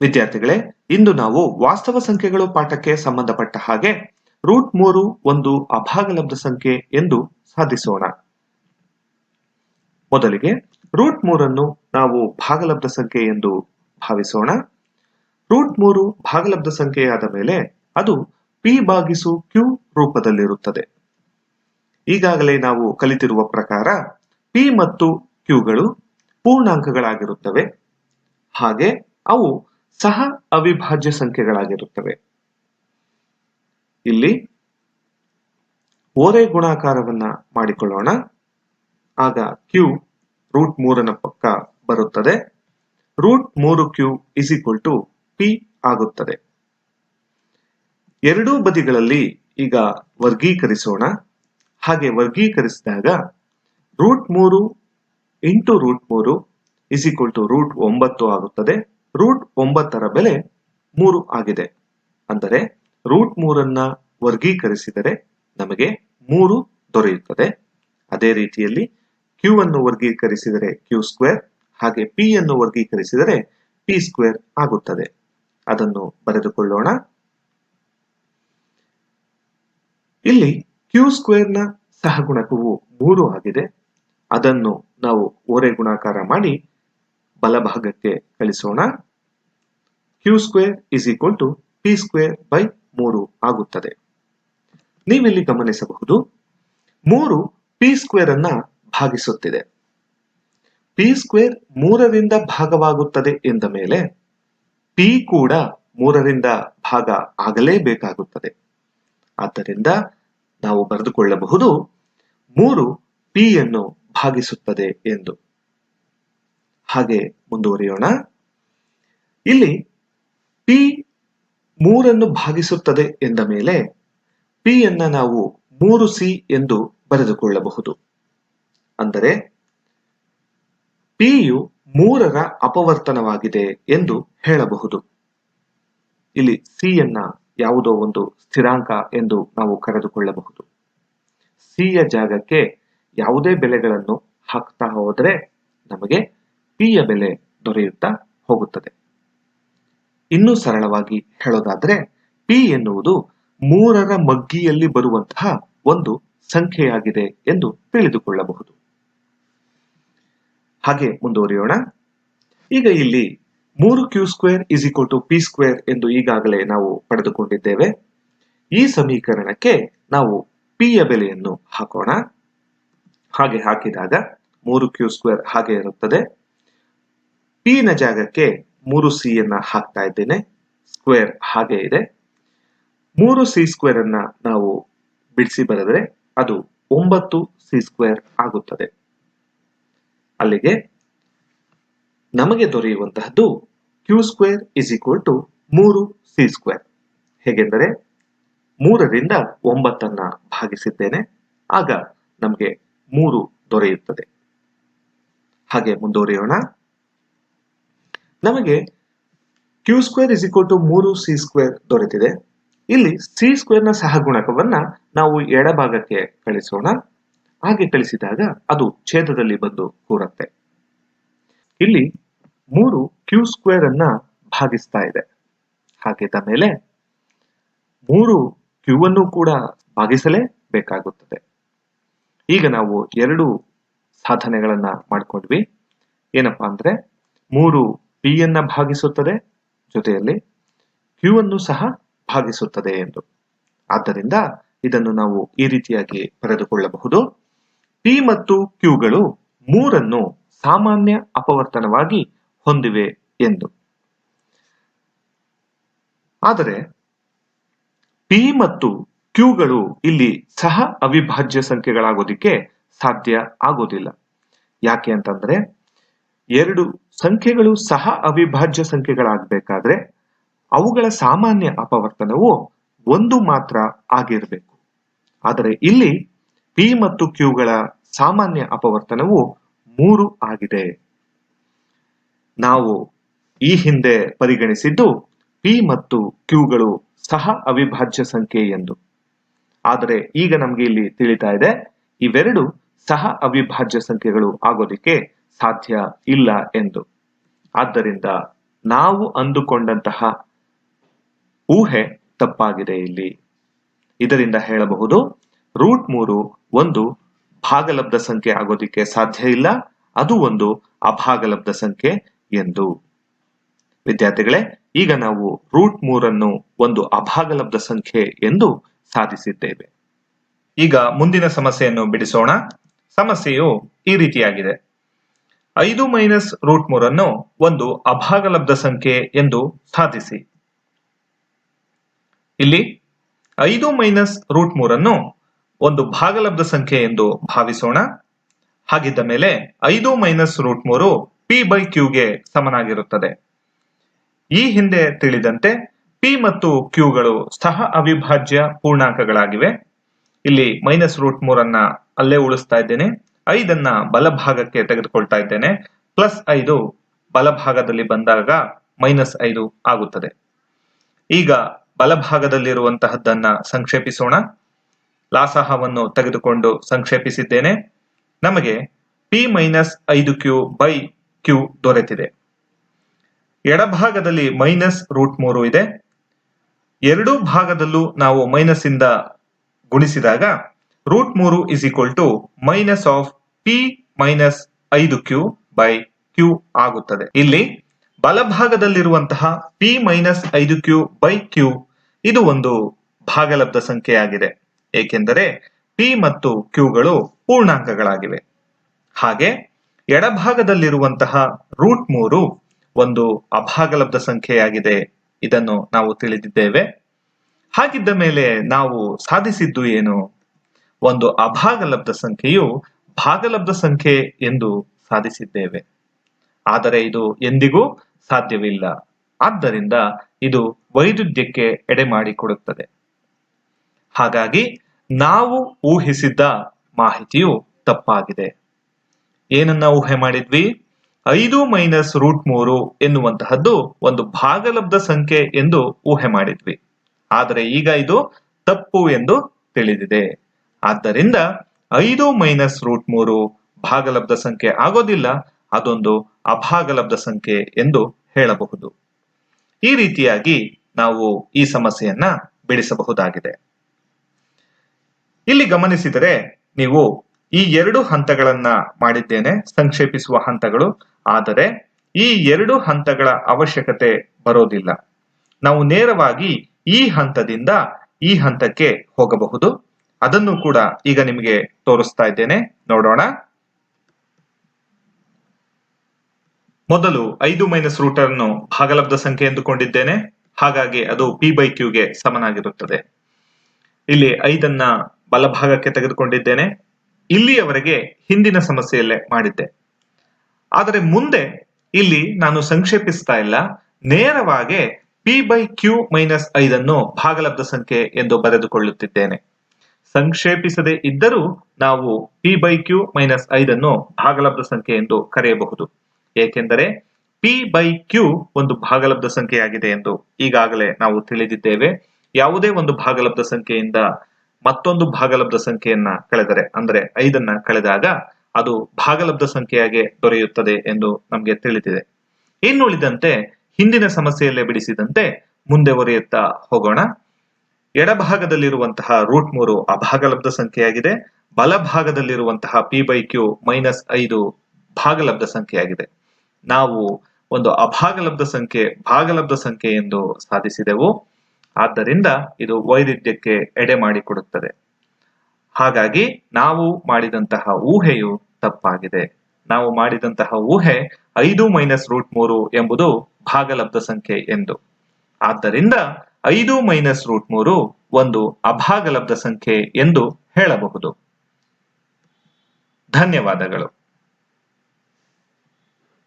ವಿದ್ಯಾರ್ಥಿಗಳೇ, ಇಂದು ನಾವು ವಾಸ್ತವ ಸಂಖ್ಯೆಗಳು ಪಾಠಕ್ಕೆ ಸಂಬಂಧಪಟ್ಟ ಹಾಗೆ ರೂಟ್ ಮೂರು ಒಂದು ಅಭಾಗಲಬ್ಧ ಸಂಖ್ಯೆ ಎಂದು ಸಾಧಿಸೋಣ. ಮೊದಲಿಗೆ ರೂಟ್ ಮೂರನ್ನು ನಾವು ಭಾಗಲಬ್ಧ ಸಂಖ್ಯೆ ಎಂದು ಭಾವಿಸೋಣ. ರೂಟ್ ಮೂರು ಭಾಗಲಬ್ಧ ಸಂಖ್ಯೆಯಾದ ಮೇಲೆ ಅದು ಪಿ ಭಾಗಿಸು ಕ್ಯೂ ರೂಪದಲ್ಲಿರುತ್ತದೆ. ಈಗಾಗಲೇ ನಾವು ಕಲಿತಿರುವ ಪ್ರಕಾರ ಪಿ ಮತ್ತು ಕ್ಯೂಗಳು ಪೂರ್ಣಾಂಕಗಳಾಗಿರುತ್ತವೆ. ಹಾಗೆ ಅವು ಸಹ ಅವಿಭಾಜ್ಯ ಸಂಖ್ಯೆಗಳಾಗಿರುತ್ತವೆ. ಇಲ್ಲಿ ಓರೆ ಗುಣಾಕಾರವನ್ನ ಮಾಡಿಕೊಳ್ಳೋಣ. ಆಗ ಕ್ಯೂ ರೂಟ್ ಮೂರನ ಪಕ್ಕ ಬರುತ್ತದೆ. ರೂಟ್ ಮೂರು Q is equal to P ಆಗುತ್ತದೆ. ಎರಡೂ ಬದಿಗಳಲ್ಲಿ ಈಗ ವರ್ಗೀಕರಿಸೋಣ. ಹಾಗೆ ವರ್ಗೀಕರಿಸಿದಾಗ ರೂಟ್ ಮೂರು ಇಂಟು ರೂಟ್ ಮೂರು ಇಸ್ ಈಕ್ವಲ್ ಟು ರೂಟ್ ಒಂಬತ್ತು ಆಗುತ್ತದೆ. ರೂಟ್ ಒಂಬತ್ತರ ಬೆಲೆ ಮೂರು ಆಗಿದೆ. ಅಂದರೆ ರೂಟ್ ಮೂರನ್ನ ವರ್ಗೀಕರಿಸಿದರೆ ನಮಗೆ ಮೂರು ದೊರೆಯುತ್ತದೆ. ಅದೇ ರೀತಿಯಲ್ಲಿ ಕ್ಯೂ ಅನ್ನು ವರ್ಗೀಕರಿಸಿದರೆ ಕ್ಯೂ ಸ್ಕ್ವೇರ್ ಹಾಗೆ ಪಿ ಅನ್ನು ವರ್ಗೀಕರಿಸಿದರೆ ಪಿ ಸ್ಕ್ವೇರ್ ಆಗುತ್ತದೆ. ಅದನ್ನು ಬರೆದುಕೊಳ್ಳೋಣ. ಇಲ್ಲಿ ಕ್ಯೂ ನ ಸಹಗುಣಕವು ಮೂರು ಆಗಿದೆ. ಅದನ್ನು ನಾವು ಓರೆ ಗುಣಾಕಾರ ಮಾಡಿ ಬಲಭಾಗಕ್ಕೆ ಕಳಿಸೋಣ. Q square is equal to P square by ಮೂರು ಆಗುತ್ತದೆ. ನೀವಿಲ್ಲಿ ಗಮನಿಸಬಹುದು, ಮೂರು ಪಿ ಸ್ಕ್ವೇರ್ ಅನ್ನ ಭಾಗಿಸುತ್ತಿದೆ. ಪಿ ಸ್ಕ್ವೇರ್ ಮೂರರಿಂದ ಭಾಗವಾಗುತ್ತದೆ ಎಂದ ಮೇಲೆ ಪಿ ಕೂಡ ಮೂರರಿಂದ ಭಾಗ ಆಗಲೇಬೇಕಾಗುತ್ತದೆ. ಆದ್ದರಿಂದ ನಾವು ಬರೆದುಕೊಳ್ಳಬಹುದು, ಮೂರು ಪಿ ಯನ್ನು ಭಾಗಿಸುತ್ತದೆ ಎಂದು. ಹಾಗೆ ಮುಂದುವರಿಯೋಣ. ಇಲ್ಲಿ ಪಿ ಮೂರನ್ನು ಭಾಗಿಸುತ್ತದೆ ಎಂದ ಮೇಲೆ ಪಿ ಯನ್ನ ನಾವು ಮೂರು ಸಿ ಎಂದು ಬರೆದುಕೊಳ್ಳಬಹುದು. ಅಂದರೆ ಪಿಯು ಮೂರರ ಅಪವರ್ತನವಾಗಿದೆ ಎಂದು ಹೇಳಬಹುದು. ಇಲ್ಲಿ ಸಿ ಯನ್ನ ಯಾವುದೋ ಒಂದು ಸ್ಥಿರಾಂಕ ಎಂದು ನಾವು ಕರೆದುಕೊಳ್ಳಬಹುದು. ಸಿಯ ಜಾಗಕ್ಕೆ ಯಾವುದೇ ಬೆಲೆಗಳನ್ನು ಹಾಕ್ತಾ ಹೋದರೆ ನಮಗೆ ಪಿಯ ಬೆಲೆ ದೊರೆಯುತ್ತಾ ಹೋಗುತ್ತದೆ. ಇನ್ನೂ ಸರಳವಾಗಿ ಹೇಳೋದಾದ್ರೆ ಪಿ ಎನ್ನುವುದು ಮೂರರ ಮಗ್ಗಿಯಲ್ಲಿ ಬರುವಂತಹ ಒಂದು ಸಂಖ್ಯೆಯಾಗಿದೆ ಎಂದು ತಿಳಿದುಕೊಳ್ಳಬಹುದು. ಹಾಗೆ ಮುಂದುವರಿಯೋಣ. ಈಗ ಇಲ್ಲಿ ಮೂರು Q square is equal to P square ಎಂದು ಈಗಾಗಲೇ ನಾವು ಪಡೆದುಕೊಂಡಿದ್ದೇವೆ. ಈ ಸಮೀಕರಣಕ್ಕೆ ನಾವು ಪಿ ಬೆಲೆಯನ್ನು ಹಾಕೋಣ. ಹಾಗೆ ಹಾಕಿದಾಗ ಮೂರು ಕ್ಯೂ ಸ್ಕ್ವೇರ್ ಹಾಗೆ ಇರುತ್ತದೆ. ಪಿ ನ ಜಾಗಕ್ಕೆ ಮೂರು ಸಿ ಅನ್ನ ಹಾಕ್ತಾ ಇದ್ದೇನೆ. ಸ್ಕ್ವೇರ್ ಹಾಗೆ ಇದೆ. ಮೂರು ಸಿ ಸ್ಕ್ವೇರ್ ಅನ್ನ ನಾವು ಬಿಡಿಸಿ ಬರೆದರೆ ಅದು ಒಂಬತ್ತು ಸಿ ಸ್ಕ್ವೇರ್ ಆಗುತ್ತದೆ. ಅಲ್ಲಿಗೆ ನಮಗೆ ದೊರೆಯುವಂತಹದ್ದು Q square is equal to ಮೂರು ಸಿ ಸ್ಕ್ವೇರ್ ಹೇಗೆಂದರೆ ಮೂರರಿಂದ ಒಂಬತ್ತನ್ನ ಭಾಗಿಸಿದ್ದೇನೆ. ಆಗ ನಮಗೆ ಮೂರು ದೊರೆಯುತ್ತದೆ. ಹಾಗೆ ಮುಂದುವರಿಯೋಣ. ನಮಗೆ Q square is equal to ಮೂರು ಸಿ ಸ್ಕ್ವೇರ್ ದೊರೆತಿದೆ. ಇಲ್ಲಿ ಸಿ ಸ್ಕ್ವೇರ್ನ ಸಹಗುಣಕವನ್ನ ನಾವು ಎಡಭಾಗಕ್ಕೆ ಕಳಿಸೋಣ. ಹಾಗೆ ಕಳಿಸಿದಾಗ ಅದು ಛೇದದಲ್ಲಿ ಬಂದು ಕೂರತ್ತೆ. ಇಲ್ಲಿ ಮೂರು ಕ್ಯೂ ಸ್ಕ್ವೇರ್ ಅನ್ನ ಭಾಗಿಸ್ತಾ ಇದೆ. ಹಾಗಿದ್ದ ಮೇಲೆ ಮೂರು ಕ್ಯೂ ಅನ್ನು ಕೂಡ ಭಾಗಿಸಲೇ ಬೇಕಾಗುತ್ತದೆ. ಈಗ ನಾವು ಎರಡು ಸಾಧನೆಗಳನ್ನ ಮಾಡ್ಕೊಂಡ್ವಿ. ಏನಪ್ಪಾ ಅಂದ್ರೆ ಮೂರು ಪಿ ಅನ್ನು ಭಾಗಿಸುತ್ತದೆ ಜೊತೆಯಲ್ಲಿ ಕ್ಯೂ ಅನ್ನು ಸಹ ಭಾಗಿಸುತ್ತದೆ ಎಂದು. ಆದ್ದರಿಂದ ಇದನ್ನು ನಾವು ಈ ರೀತಿಯಾಗಿ ಬರೆದುಕೊಳ್ಳಬಹುದು. ಪಿ ಮತ್ತು ಕ್ಯೂಗಳು ಮೂರನ್ನು ಸಾಮಾನ್ಯ ಅಪವರ್ತನವಾಗಿ ಹೊಂದಿವೆ ಎಂದು. ಆದರೆ ಪಿ ಮತ್ತು ಕ್ಯೂಗಳು ಇಲ್ಲಿ ಸಹ ಅವಿಭಾಜ್ಯ ಸಂಖ್ಯೆಗಳಾಗೋದಿಕ್ಕೆ ಸಾಧ್ಯ ಆಗೋದಿಲ್ಲ. ಯಾಕೆ ಅಂತಂದ್ರೆ ಎರಡು ಸಂಖ್ಯೆಗಳು ಸಹ ಅವಿಭಾಜ್ಯ ಸಂಖ್ಯೆಗಳಾಗಬೇಕಾದ್ರೆ ಅವುಗಳ ಸಾಮಾನ್ಯ ಅಪವರ್ತನವು ಒಂದು ಮಾತ್ರ ಆಗಿರಬೇಕು. ಆದರೆ ಇಲ್ಲಿ ಪಿ ಮತ್ತು ಕ್ಯೂಗಳ ಸಾಮಾನ್ಯ ಅಪವರ್ತನವು ಮೂರು ಆಗಿದೆ. ನಾವು ಈ ಹಿಂದೆ ಪರಿಗಣಿಸಿದ್ದು ಪಿ ಮತ್ತು ಕ್ಯೂಗಳು ಸಹ ಅವಿಭಾಜ್ಯ ಸಂಖ್ಯೆ ಎಂದು. ಆದರೆ ಈಗ ನಮ್ಗೆ ಇಲ್ಲಿ ತಿಳಿತಾ ಇದೆ ಇವೆರಡು ಸಹ ಅವಿಭಾಜ್ಯ ಸಂಖ್ಯೆಗಳು ಆಗೋದಿಕ್ಕೆ ಸಾಧ್ಯ ಇಲ್ಲ ಎಂದು. ಆದ್ದರಿಂದ ನಾವು ಅಂದುಕೊಂಡಂತಹ ಊಹೆ ತಪ್ಪಾಗಿದೆ ಇಲ್ಲಿ. ಇದರಿಂದ ಹೇಳಬಹುದು, ರೂಟ್ ಮೂರು ಒಂದು ಭಾಗಲಬ್ಧ ಸಂಖ್ಯೆ ಆಗೋದಿಕ್ಕೆ ಸಾಧ್ಯ ಇಲ್ಲ, ಅದು ಒಂದು ಅಭಾಗಲಬ್ಧ ಸಂಖ್ಯೆ ಎಂದು. ವಿದ್ಯಾರ್ಥಿಗಳೇ, ಈಗ ನಾವು ರೂಟ್ ಮೂರನ್ನು ಒಂದು ಅಭಾಗಲಬ್ಧ ಸಂಖ್ಯೆ ಎಂದು ಸಾಧಿಸಿದ್ದೇವೆ. ಈಗ ಮುಂದಿನ ಸಮಸ್ಯೆಯನ್ನು ಬಿಡಿಸೋಣ. ಸಮಸ್ಯೆಯು ಈ ರೀತಿಯಾಗಿದೆ. ಐದು ಮೈನಸ್ ರೂಟ್ ಮೂರನ್ನು ಒಂದು ಅಭಾಗಲಬ್ಧ ಸಂಖ್ಯೆ ಎಂದು ಸಾಧಿಸಿ. ಇಲ್ಲಿ ಐದು ಮೈನಸ್ ರೂಟ್ ಮೂರನ್ನು ಒಂದು ಭಾಗಲಬ್ಧ ಸಂಖ್ಯೆ ಎಂದು ಭಾವಿಸೋಣ. ಹಾಗಿದ್ದ ಮೇಲೆ ಐದು ಮೈನಸ್ ರೂಟ್ ಮೂರು ಪಿ ಬೈ ಕ್ಯೂಗೆ ಸಮನಾಗಿರುತ್ತದೆ. ಈ ಹಿಂದೆ ತಿಳಿದಂತೆ ಪಿ ಮತ್ತು ಕ್ಯೂಗಳು ಸಹ ಅವಿಭಾಜ್ಯ ಪೂರ್ಣಾಂಕಗಳಾಗಿವೆ. ಇಲ್ಲಿ ಮೈನಸ್ ರೂಟ್ ಮೂರನ್ನ ಅಲ್ಲೇ ಉಳಿಸ್ತಾ ಇದ್ದೇನೆ. ಐದನ್ನ ಬಲಭಾಗಕ್ಕೆ ತೆಗೆದುಕೊಳ್ತಾ ಇದ್ದೇನೆ. ಪ್ಲಸ್ ಐದು ಬಲಭಾಗದಲ್ಲಿ ಬಂದಾಗ ಮೈನಸ್ ಐದು ಆಗುತ್ತದೆ. ಈಗ ಬಲಭಾಗದಲ್ಲಿರುವಂತಹದ್ದನ್ನ ಸಂಕ್ಷೇಪಿಸೋಣ. ಲಾಸಹವನ್ನು ತೆಗೆದುಕೊಂಡು ಸಂಕ್ಷೇಪಿಸಿದ್ದೇನೆ. ನಮಗೆ ಪಿ ಮೈನಸ್ ಐದು ಕ್ಯೂ ಬೈ ಕ್ಯೂ ದೊರೆತಿದೆ. ಎಡಭಾಗದಲ್ಲಿ ಮೈನಸ್ ರೂಟ್ ಮೂರು ಇದೆ. ಎರಡೂ ಭಾಗದಲ್ಲೂ ನಾವು ಮೈನಸ್ ಇಂದ ಗುಣಿಸಿದಾಗ ರೂಟ್ ಮೂರು is equal to minus of P minus ಐದು ಕ್ಯೂ ಬೈ ಕ್ಯೂ ಆಗುತ್ತದೆ. ಇಲ್ಲಿ ಬಲಭಾಗದಲ್ಲಿರುವಂತಹ ಪಿ ಮೈನಸ್ ಐದು ಕ್ಯೂ ಬೈ ಕ್ಯೂ ಇದು ಒಂದು ಭಾಗಲಬ್ಧ ಸಂಖ್ಯೆಯಾಗಿದೆ. ಏಕೆಂದರೆ ಪಿ ಮತ್ತು ಕ್ಯೂಗಳು ಪೂರ್ಣಾಂಕಗಳಾಗಿವೆ. ಹಾಗೆ ಎಡಭಾಗದಲ್ಲಿರುವಂತಹ ರೂಟ್ ಮೂರು ಒಂದು ಅಭಾಗಲಬ್ಧ ಸಂಖ್ಯೆಯಾಗಿದೆ. ಇದನ್ನು ನಾವು ತಿಳಿದಿದ್ದೇವೆ. ಹಾಗಿದ್ದ ಮೇಲೆ ನಾವು ಸಾಧಿಸಿದ್ದು ಏನು? ಒಂದು ಅಭಾಗಲಬ್ಧ ಸಂಖ್ಯೆಯು ಭಾಗಲಬ್ಧ ಸಂಖ್ಯೆ ಎಂದು ಸಾಧಿಸಿದ್ದೇವೆ. ಆದರೆ ಇದು ಎಂದಿಗೂ ಸಾಧ್ಯವಿಲ್ಲ. ಆದ್ದರಿಂದ ಇದು ವೈರುಧ್ಯಕ್ಕೆ ಎಡೆ ಮಾಡಿಕೊಡುತ್ತದೆ. ಹಾಗಾಗಿ ನಾವು ಊಹಿಸಿದ್ದ ಮಾಹಿತಿಯು ತಪ್ಪಾಗಿದೆ. ಏನನ್ನ ಊಹೆ ಮಾಡಿದ್ವಿ? ಐದು ಮೈನಸ್ ರೂಟ್ ಮೂರು ಎನ್ನುವಂತಹದ್ದು ಒಂದು ಭಾಗಲಬ್ಧ ಸಂಖ್ಯೆ ಎಂದು ಊಹೆ ಮಾಡಿದ್ವಿ. ಆದರೆ ಈಗ ಇದು ತಪ್ಪು ಎಂದು ತಿಳಿದಿದೆ. ಆದ್ದರಿಂದ ಐದು ಮೈನಸ್ ರೂಟ್ ಮೂರು ಭಾಗಲಬ್ಧ ಸಂಖ್ಯೆ ಆಗೋದಿಲ್ಲ, ಅದೊಂದು ಅಭಾಗಲಬ್ಧ ಸಂಖ್ಯೆ ಎಂದು ಹೇಳಬಹುದು. ಈ ರೀತಿಯಾಗಿ ನಾವು ಈ ಸಮಸ್ಯೆಯನ್ನ ಬಿಡಿಸಬಹುದಾಗಿದೆ. ಇಲ್ಲಿ ಗಮನಿಸಿದರೆ ನೀವು ಈ ಎರಡು ಹಂತಗಳನ್ನ ಮಾಡಿದ್ದೇನೆ, ಸಂಕ್ಷೇಪಿಸುವ ಹಂತಗಳು, ಆದರೆ ಈ ಎರಡು ಹಂತಗಳ ಅವಶ್ಯಕತೆ ಬರೋದಿಲ್ಲ. ನಾವು ನೇರವಾಗಿ ಈ ಹಂತದಿಂದ ಈ ಹಂತಕ್ಕೆ ಹೋಗಬಹುದು. ಅದನ್ನು ಕೂಡ ಈಗ ನಿಮಗೆ ತೋರಿಸ್ತಾ ಇದ್ದೇನೆ. ನೋಡೋಣ. ಮೊದಲು ಐದು ಮೈನಸ್ ರೂಟ್ ಅನ್ನು ಭಾಗಲಬ್ಧ ಸಂಖ್ಯೆ ಎಂದುಕೊಂಡಿದ್ದೇನೆ. ಹಾಗಾಗಿ ಅದು ಪಿ ಬೈ ಕ್ಯೂಗೆ ಸಮನಾಗಿರುತ್ತದೆ. ಇಲ್ಲಿ ಐದನ್ನ ಬಲಭಾಗಕ್ಕೆ ತೆಗೆದುಕೊಂಡಿದ್ದೇನೆ. ಇಲ್ಲಿಯವರೆಗೆ ಹಿಂದಿನ ಸಮಸ್ಯೆಯಲ್ಲೇ ಮಾಡಿದ್ದೆ. ಆದರೆ ಮುಂದೆ ಇಲ್ಲಿ ನಾನು ಸಂಕ್ಷೇಪಿಸ್ತಾ ಇಲ್ಲ. ನೇರವಾಗಿ ಪಿ ಬೈ ಕ್ಯೂ ಮೈನಸ್ ಐದನ್ನು ಭಾಗಲಬ್ಧ ಸಂಖ್ಯೆ ಎಂದು ಬರೆದುಕೊಳ್ಳುತ್ತಿದ್ದೇನೆ. ಸಂಕ್ಷೇಪಿಸದೆ ಇದ್ದರೂ ನಾವು ಪಿ ಬೈ ಕ್ಯೂ ಮೈನಸ್ ಐದನ್ನು ಭಾಗಲಬ್ಧ ಸಂಖ್ಯೆ ಎಂದು ಕರೆಯಬಹುದು. ಏಕೆಂದರೆ ಪಿ ಬೈ ಕ್ಯೂ ಒಂದು ಭಾಗಲಬ್ಧ ಸಂಖ್ಯೆಯಾಗಿದೆ ಎಂದು ಈಗಾಗಲೇ ನಾವು ತಿಳಿದಿದ್ದೇವೆ. ಯಾವುದೇ ಒಂದು ಭಾಗಲಬ್ಧ ಸಂಖ್ಯೆಯಿಂದ ಮತ್ತೊಂದು ಭಾಗಲಬ್ಧ ಸಂಖ್ಯೆಯನ್ನ ಕಳೆದರೆ, ಅಂದ್ರೆ ಐದನ್ನ ಕಳೆದಾಗ ಅದು ಭಾಗಲಬ್ಧ ಸಂಖ್ಯೆಯಾಗಿ ದೊರೆಯುತ್ತದೆ ಎಂದು ನಮಗೆ ತಿಳಿದಿದೆ. ಇನ್ನುಳಿದಂತೆ ಹಿಂದಿನ ಸಮಸ್ಯೆಯಲ್ಲೇ ಬಿಡಿಸಿದಂತೆ ಮುಂದೆ ಒರೆಯುತ್ತಾ ಹೋಗೋಣ. ಎಡಭಾಗದಲ್ಲಿರುವಂತಹ ರೂಟ್ ಮೂರು ಅಭಾಗಲಬ್ಧ ಸಂಖ್ಯೆಯಾಗಿದೆ. ಬಲಭಾಗದಲ್ಲಿರುವಂತಹ ಪಿ ಬೈ ಕ್ಯೂ ಮೈನಸ್ ಐದು ಭಾಗಲಬ್ಧ ಸಂಖ್ಯೆಯಾಗಿದೆ. ನಾವು ಒಂದು ಅಭಾಗಲಬ್ಧ ಸಂಖ್ಯೆ, ಭಾಗಲಬ್ಧ ಸಂಖ್ಯೆ ಎಂದು ಸಾಧಿಸಿದೆವು. ಆದ್ದರಿಂದ ಇದು ವೈರುಧ್ಯಕ್ಕೆ ಎಡೆ ಮಾಡಿಕೊಡುತ್ತದೆ. ಹಾಗಾಗಿ ನಾವು ಮಾಡಿದಂತಹ ಊಹೆಯು ತಪ್ಪಾಗಿದೆ. ನಾವು ಮಾಡಿದಂತಹ ಊಹೆ ಐದು ಮೈನಸ್ ರೂಟ್ ಮೂರು ಎಂಬುದು ಭಾಗಲಬ್ಧ ಸಂಖ್ಯೆ ಎಂದು. ಆದ್ದರಿಂದ ಐದು ಮೈನಸ್ ರೂಟ್ ಮೂರು ಒಂದು ಅಭಾಗಲಬ್ಧ ಸಂಖ್ಯೆ ಎಂದು ಹೇಳಬಹುದು. ಧನ್ಯವಾದಗಳು.